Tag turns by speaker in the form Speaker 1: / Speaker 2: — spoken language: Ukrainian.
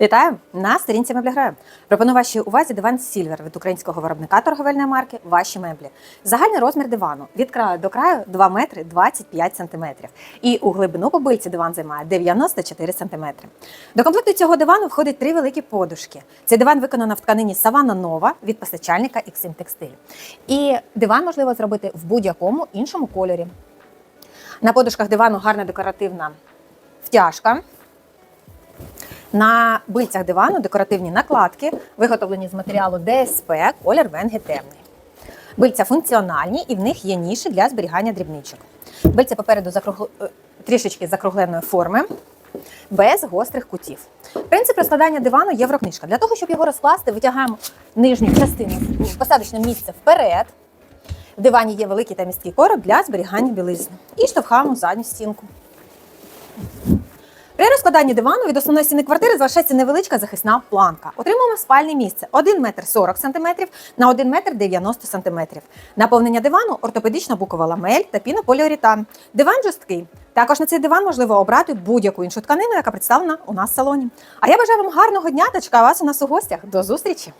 Speaker 1: Вітаю! На сторінці мебліграю. Пропоную вашій увазі диван Сільвер від українського виробника торговельної марки Ваші меблі. Загальний розмір дивану від краю до краю 2 метри 25 сантиметрів. І у глибину побильці диван займає 94 сантиметри. До комплекту цього дивану входить три великі подушки. Цей диван виконано в тканині Савана Нова від постачальника XM Textile. І диван можливо зробити в будь-якому іншому кольорі. На подушках дивану гарна декоративна втяжка. На бильцях дивану декоративні накладки, виготовлені з матеріалу ДСП, колір венги темний. Бильця функціональні і в них є ніші для зберігання дрібничок. Бильця попереду закругл... е, трішечки закругленої форми, без гострих кутів. Принцип розкладання дивану єврокнижка. Для того, щоб його розкласти, витягаємо нижню частину посадочне місце вперед. В дивані є великий та місткий короб для зберігання білизни. І штовхаємо задню стінку. При розкладанні дивану від основної стіни квартири залишається невеличка захисна планка. Отримуємо спальне місце 1 метр 40 см на 1 метр 90 см. Наповнення дивану ортопедична букова ламель та пінополіуретан. Диван жорсткий. Також на цей диван можливо обрати будь-яку іншу тканину, яка представлена у нас в салоні. А я бажаю вам гарного дня та чекаю вас у нас у гостях. До зустрічі!